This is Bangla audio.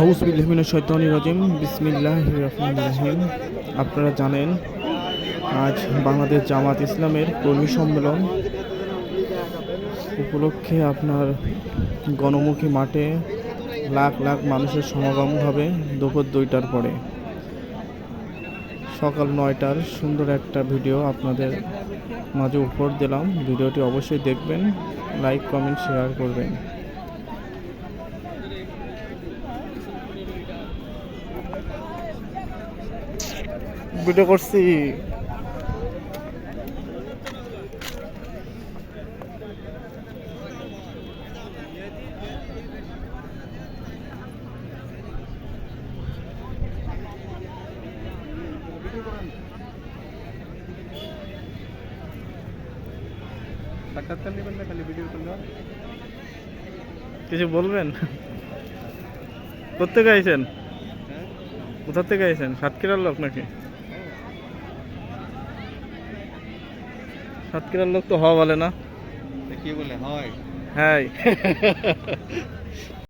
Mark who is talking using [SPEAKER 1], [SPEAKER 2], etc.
[SPEAKER 1] আউসবিল্লাহমিন শৈতানি রাজিম বিসমিল্লাহ রহমান রাহিম আপনারা জানেন, আজ বাংলাদেশ জামাত ইসলামের কর্মী সম্মেলন। উপলক্ষে আপনার গণমুখী মাঠে লাখ লাখ মানুষের সমাগম হবে দুপুর দুইটার পরে। সকাল নয়টার সুন্দর একটা ভিডিও আপনাদের মাঝে উপর দিলাম। ভিডিওটি অবশ্যই দেখবেন, লাইক, কমেন্ট, শেয়ার করবেন। ভিডিও করছি। কিছু বলবেন? কোথেকে আইছেন? কোথা থেকে আইছেন? সাতক্ষীরার লোক নাকি? সাতক্ষীরার লোক তো হওয়া বলে না।
[SPEAKER 2] কি বলে? হয়।
[SPEAKER 1] হ্যাঁ।